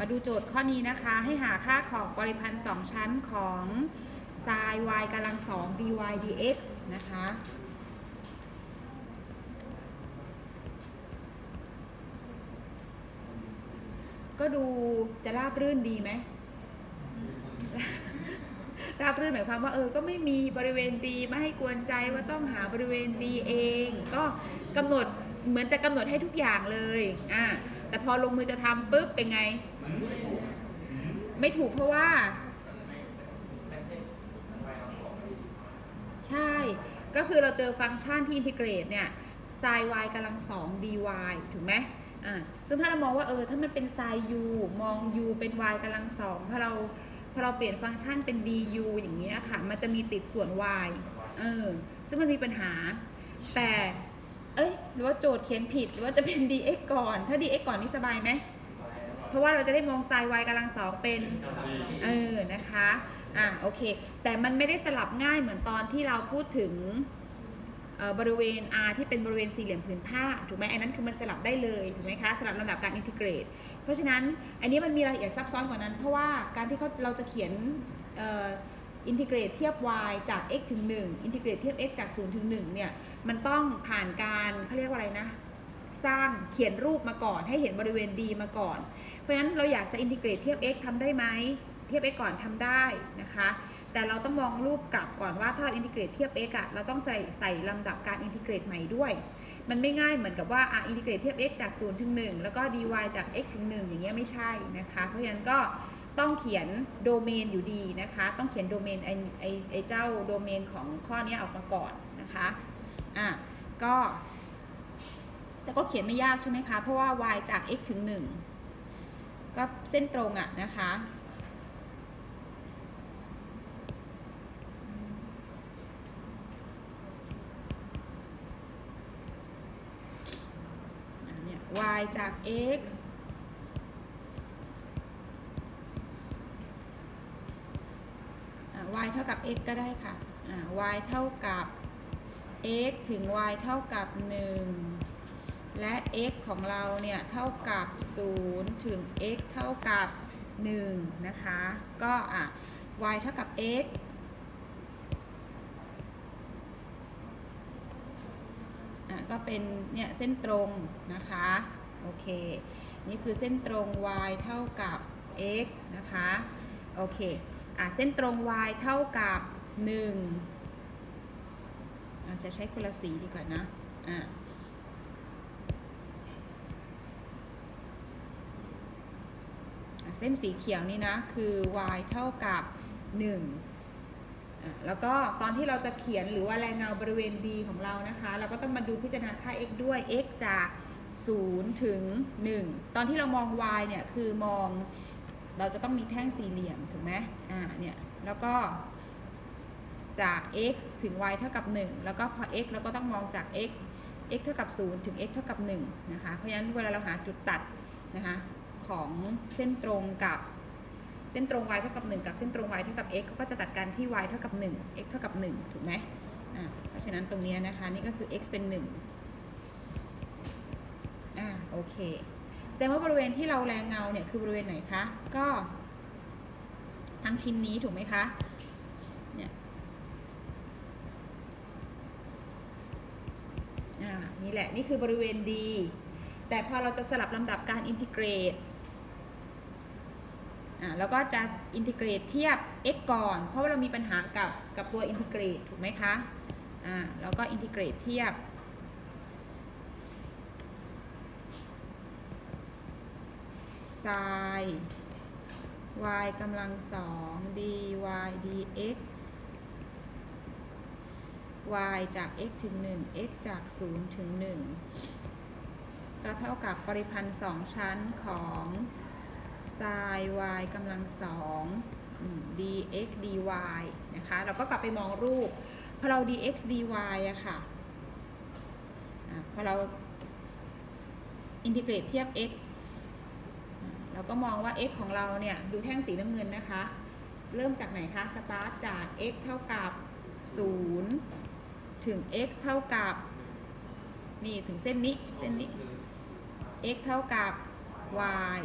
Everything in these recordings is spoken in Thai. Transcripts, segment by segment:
มาดูโจทย์ข้อนี้นะคะ ให้หาค่าของปริพันธ์2ชั้นของ sin y กำลัง2 dy dx นะคะ ก็ดูจะราบรื่นดีไหมราบรื่นหมายความว่าเออ ก็ไม่มีบริเวณ D ไม่ให้กวนใจว่าต้องหาบริเวณ D เอง ก็กำหนด เหมือนจะกำหนดให้ทุกอย่างเลยอ่าแต่พอลงมือจะทำปุ๊บเป็นไง ไม่ถูกเพราะว่า ใช่ ก็คือเราเจอฟังก์ชันที่อินทิเกรตเนี่ย sin y กำลัง2 dy ถูกไหมอ่าซึ่งถ้าเรามองว่าเออถ้ามันเป็น sin u มอง u เป็น y กำลัง2พอเราพอเราเปลี่ยนฟังก์ชันเป็น du อย่างนี้ยค่ะ มันจะมีติดส่วน y เออ ซึ่งมันมีปัญหา แต่ เอ้ยหรือว่าโจทย์เขียนผิดหรือว่าจะเป็น dx ก่อน ถ้า dx ก่อนนี่สบายไหมเพราะว่าเราจะได้มอง sin y กำลังสองเป็นเออนะคะอะโอเค แต่มันไม่ได้สลับง่ายเหมือนตอนที่เราพูดถึงเอ่อบริเวณ r ที่เป็นบริเวณสี่เหลี่ยมผืนผ้าถูกไหมอันนั้นคือมันสลับได้เลยถูกไหมคะสลับลำดับการอินทิเกรต เพราะฉะนั้นอันนี้มันมีรายละเอียดซับซ้อนกว่านั้น เพราะว่าการที่เขาเราจะเขียนเอ่ออินทิเกรตเทียบ y จาก x ถึง 1 อินทิเกรตเทียบ x จาก 0 ถึง 1 เนี่ย มันต้องผ่านการเขาเรียกว่าอะไรนะ สร้างเขียนรูปมาก่อน ให้เห็นบริเวณ D มาก่อน เพราะฉะนั้นเราอยากจะอินทิเกรตเทียบ x ทำได้ไหมเทียบ x ก่อนทำได้นะคะ แต่เราต้องมองรูปกลับก่อนว่าถ้าเราอินทิเกรตเทียบ x อะเราต้องใส่ใส่ลำดับการอินทิเกรตใหม่ด้วย มันไม่ง่ายเหมือนกับว่าอะอินทิเกรตเทียบ x จาก0ถึง1แล้วก็ dy จาก x ถึง1อย่างเงี้ยไม่ใช่นะคะ เพราะฉะนั้นก็ต้องเขียนโดเมนอยู่ดีนะคะ ต้องเขียนโดเมนไอไอไอเจ้าโดเมนของข้อนี้ออกมาก่อนนะคะ อะก็ แต่ก็เขียนไม่ยากใช่ไหมคะ เพราะว่า y จาก x ถึง 1 ก็เส้นตรงอะนะคะอะเนี่ย y จาก x อะ y เท่ากับ x ก็ได้ค่ะ อะ y เท่ากับ x ถึง y เท่ากับ 1 และ x ของเราเนี่ยเท่ากับ 0 ถึง x เท่ากับ 1 นะคะ ก็อะ y เท่ากับ x อะก็เป็นเนี่ยเส้นตรงนะคะ โอเค นี่คือเส้นตรง y เท่ากับ x นะคะ โอเค อะเส้นตรง y เท่ากับ 1 อาจะใช้คนละสีดีกว่านะ อะอะเส้นสีเขียวนี่นะ คือ y เท่ากับ 1 แล้วก็ตอนที่เราจะเขียนหรือว่าแรงเงาบริเวณ D ของเรานะคะ เราก็ต้องมาดูพิจารณาค่า x ด้วย x จาก 0 ถึง 1 ตอนที่เรามอง y เนี่ย คือมองเราจะต้องมีแท่งสี่เหลี่ยม ถูกไหมอ่าเนี่ย แล้วก็ จาก x ถึง y เท่ากับ 1 แล้วก็พอ x เราก็ต้องมองจาก x x เท่ากับ 0 ถึง x เท่ากับ1นะคะ เพราะฉะนั้นเวลาเราหาจุดตัดนะคะของเส้นตรงกับเส้นตรง y เท่ากับ 1 กับเส้นตรง y เท่ากับ x เขาก็จะตัดกันที่ y เท่ากับ 1 x เท่ากับ 1 ถูกไหมอ่าเพราะฉะนั้นตรงนี้นะคะนี่ก็คือ x เป็น1อ่าโอเค แสดงว่าบริเวณที่เราแรงเงาเนี่ยคือบริเวณไหนคะ ก็ทั้งชิ้นนี้ถูกไหมคะ เนี่ย อ่า นี่ แหละนี่คือบริเวณ D แต่พอเราจะสลับลำดับการอินทิเกรตอ่าแล้วก็จะอินทิเกรตเทียบ x ก่อน เพราะว่าเรามีปัญหากับกับตัวอินทิเกรตถูกไหมคะอ่าแล้วก็อินทิเกรตเทียบ sin y กำลังสอง dy dx y จาก x ถึง 1 x จาก 0 ถึง 1 ก็เท่ากับปริพันธ์ 2 ชั้นของ sin y กำลังสองอืม dx dy นะคะ เราก็กลับไปมองรูป พอเรา dx dy อะค่ะอะพอเราอินทิเกรตเทียบ x เราก็มองว่า x ของเราเนี่ย ดูแท่งสีน้ำเงินนะคะ เริ่มจากไหนคะ สตาร์ทจาก x เท่ากับ0 ถึง x เท่ากับ นี่ถึงเส้นนี้ เส้นนี้ x เท่ากับ y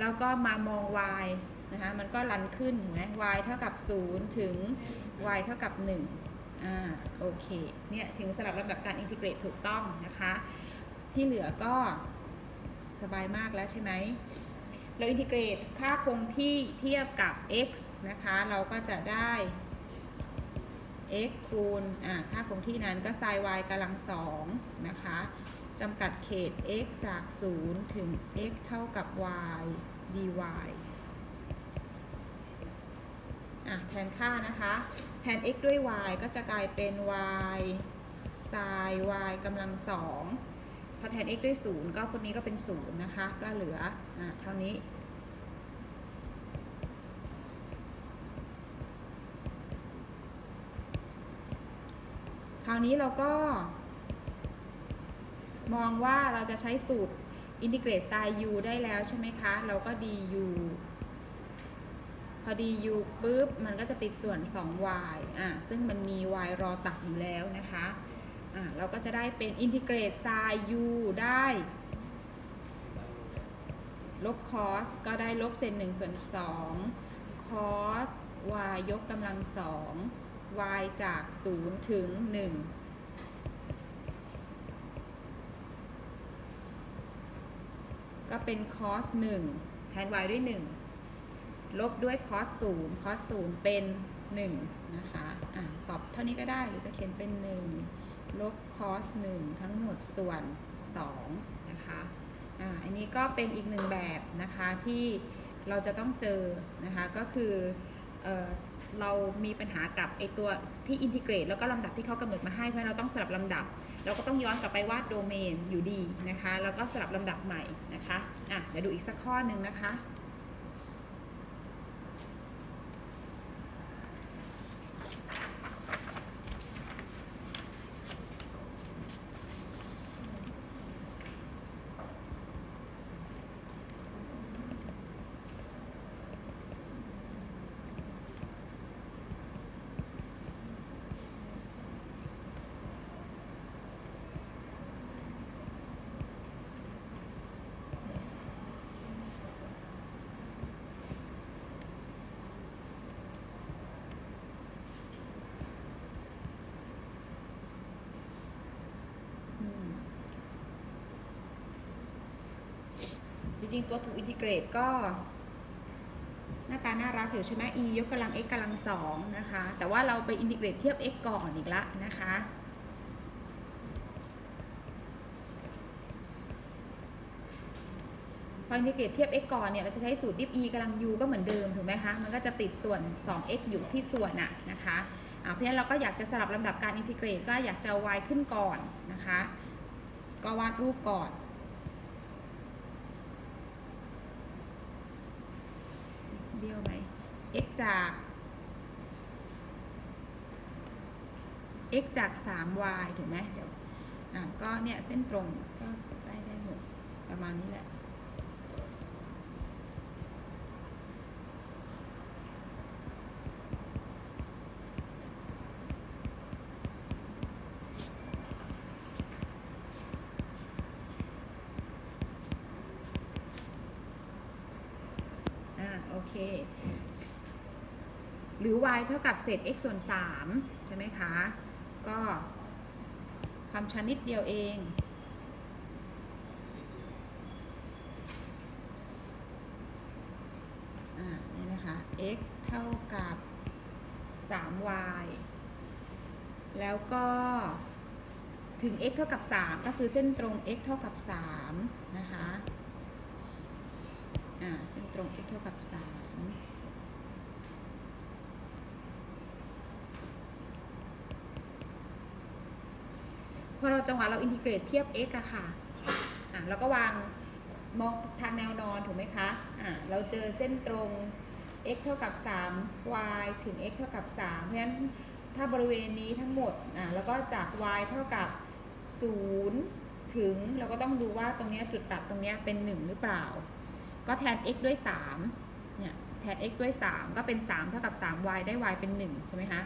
แล้วก็มามอง y นะคะ มันก็รันขึ้นเห็นไหม y เท่ากับ 0 ถึง y เท่ากับ 1 อ่า โอเค เนี่ย ถึงสลับลำดับการอินทิเกรตถูกต้องนะคะ ที่เหลือก็สบายมากแล้วใช่ไหม เราอินทิเกรตค่าคงที่เทียบกับ x นะคะ เราก็จะได้ x คูณค่าคงที่นั้นก็ sin y กำลังสองนะคะจำกัดเขต x จาก 0 ถึง x เท่ากับ y dy แทนค่านะคะ แทน x ด้วย y ก็จะกลายเป็น y sin y กำลังสองพอแทน x ด้วย 0 ก็คนนี้ก็เป็น 0 นะคะ ก็เหลืออเท่านี้าวนี้เราก็ มองว่าเราจะใช้สูตรอินทิเกรต sin u ได้แล้วใช่ไหมคะ เราก็ du พอ du ปุ๊บ มันก็จะติดส่วน 2y อะซึ่งมันมี y รอตัดอยู่แล้วนะคะอะเราก็จะได้เป็นอินทิเกรต sin u ได้ ลบ cos ก็ได้ลบเศษหนึ่งส่วนสอง cos y ยกกำลังสอง y จาก 0 ถึง 1 ก็เป็น cos 1 แทน y ด้วย 1 ลบด้วย cos 0 cos 0 เป็น 1 นะคะอะตอบเท่านี้ก็ได้หรือจะเขียนเป็น 1 ลบ cos 1 ทั้งหมดส่วน 2 นะคะอ่าอันนี้ก็เป็นอีกหนึ่งแบบนะคะที่เราจะต้องเจอนะคะก็คืออ เรามีปัญหากับไอตัวที่อินทิเกรตแล้วก็ลำดับที่เขากำหนดมาให้เพราะเราต้องสลับลำดับ เราก็ต้องย้อนกลับไปวาดโดเมนอยู่ดีนะคะ แล้วก็สลับลำดับใหม่นะคะอะเดี๋ยวดูอีกสักข้อหนึ่งนะคะ ริง ๆ ตัวถูกอินทิเกรตก็ หน้าตาน่ารักอยู่ใช่ไหม e ยกกำลัง x กำลังสองนะคะ แต่ว่าเราไปอินทิเกรตเทียบ x ก่อนอีกละนะคะพออินทิเกรตเทียบ x ก่อนเนี่ยเราจะใช้สูตรดิฟ e กำลัง u ก็เหมือนเดิมถูกไหมคะ มันก็จะติดส่วน 2x อยู่ที่ส่วนน่ะนะคะเพราะฉะนั้นเราก็อยากจะสลับลำดับการอินทิเกรตก็อยากจะเอา y ขึ้นก่อนนะคะ ก็วาดรูปก่อน เบี้ยวไหม x จาก x จาก 3y ถูกไหมเดี๋ยวอะก็เนี่ยเส้นตรงก็ได้ได้หมดประมาณนี้แหละอ่าโอเค หรือ y เท่ากับเศษ x ส่วน 3 ใช่ไหมคะ ก็ความชันนิดเดียวเอง อ่า นี่นะคะ x เท่ากับ 3y แล้วก็ถึง x เท่ากับ 3 ก็คือเส้นตรง x เท่ากับ 3 นะคะ อ่า เส้นตรง x เท่ากับ 3 พ อเราจังหวะเราอินทิเกรตเทียบ x อะค่ะอ่าเราก็วางมองทางแนวนอนถูกไหมคะอ่าเราเจอเส้นตรง x เท่ากับ 3 y ถึง x เท่ากับ 3 เพราะฉะนั้นถ้าบริเวณนี้ทั้งหมดอ่าแล้วก็จาก y เท่ากับ 0 ถึงเราก็ต้องดูว่าตรงเนี้ยจุดตัดตรงเนี้ยเป็น 1 หรือเปล่า ก็แทน x ด้วย 3 เนี่ยแทน x ด้วย 3 ก็เป็น 3 เท่ากับ 3y ได้ y เป็น1ใช่ไหมคะ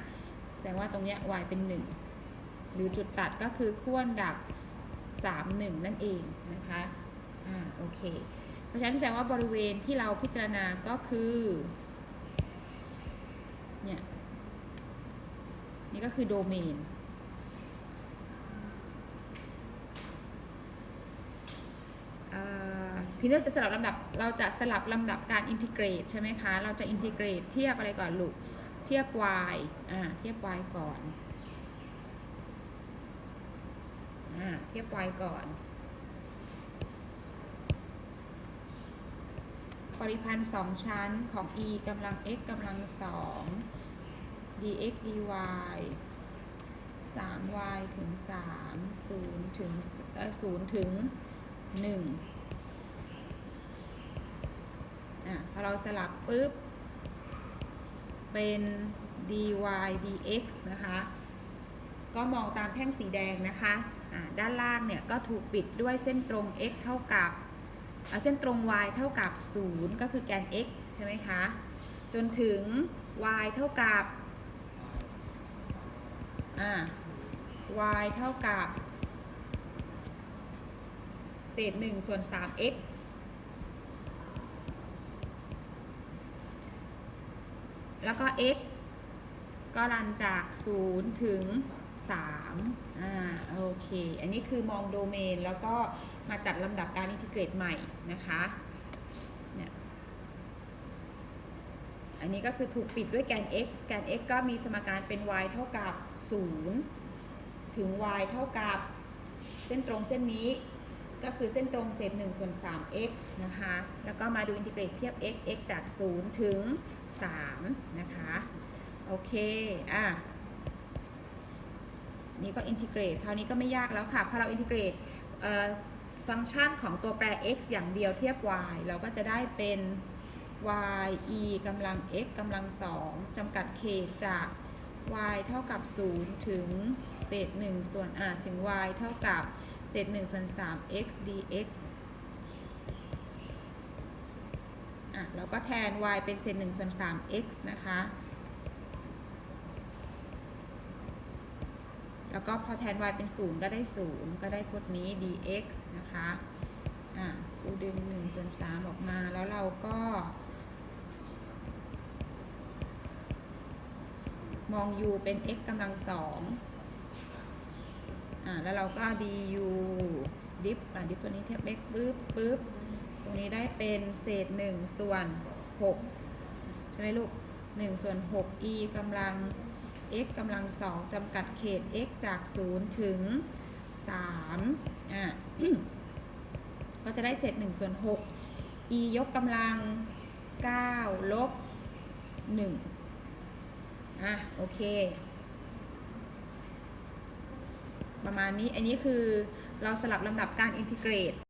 แสดงว่าตรงเนี้ย y เป็น 1 หรือจุดตัดก็คือขั้วดับ 3 1 นั่นเองนะคะอ่าโอเค เพราะฉะนั้นแสดงว่าบริเวณที่เราพิจารณาก็คือเนี่ยนี่ก็คือโดเมนทีนี้เราจะสลับลำดับ เราจะสลับลำดับการอินทิเกรตใช่ไหมคะ เราจะอินทิเกรตเทียบอะไรก่อนลูก เทียบ y อ่า เทียบ y ก่อน อ่าเทียบ y ก่อนปริพันธ์สองชั้นของ e กำลัง x กำลังสอง dx dy 3y ถึง 3 0 ถึง0ถึง 1 อะ พอเราสลับปุ๊บ เป็น dy dx นะคะ ก็มองตามแท่งสีแดงนะคะ ด้านล่างเนี่ยก็ถูกปิดด้วยเส้นตรง x เท่ากับเส้นตรง y เท่ากับ 0 ก็คือแกน x ใช่ไหมคะ จนถึง y เท่ากับ y เท่ากับ เศษ 1 ส่วน 3x แล้วก็ x ก็รันจาก 0 ถึง 3อ่าโอเค อันนี้คือมองโดเมนแล้วก็มาจัดลำดับการอินทิเกรตใหม่นะคะเนี่ยอันนี้ก็คือถูกปิดด้วยแกน x แกน x ก็มีสมการเป็น y เท่ากับ 0 ถึง y เท่ากับเส้นตรงเส้นนี้ก็คือเส้นตรงเศษ1ส่วน 3x นะคะ แล้วก็มาดูอินทิเกรตเทียบ x x จาก 0 ถึง 3 นะคะ โอเค อะ นี่ก็อินทิเกรตคราวนี้ก็ไม่ยากแล้วค่ะพอเราอินทิเกรตฟังก์ชันของตัวแปร x อย่างเดียวเทียบ y เราก็จะได้เป็น y e กำลัง x กำลัง2จำกัดเขตจาก y เท่ากับ 0 ถึงเศษ 1 ส่วนอ่าถึง y เท่ากับเศษ 1 ส่วน 3 x dx อะเราก็แทน y เป็นเศษ 1 ส่วน 3 x นะคะ แล้วก็พอแทน y เป็น 0 ก็ได้ 0 ก็ได้พจน์นี้ dx นะคะอะกูดึง1ส่วน3ออกมาแล้วเราก็ มอง u เป็น x กำลังสองอ่าแล้วเราก็ du ดิฟอ่าดิฟตัวนี้เทียบ x ปึ๊บปึ๊บตรงนี้ได้เป็นเศษ 1 ส่วน 6 ใช่ไหมลูก 1 ส่วน 6 e กำลัง x กำลังสองจำกัดเขต x จาก 0 ถึง3อะก็จะได้เศษ1ส่วน6 e ยกกำลัง 9 ลบ 1 อะ โอเค ประมาณนี้ อันนี้คือเราสลับลำดับการอินทิเกรต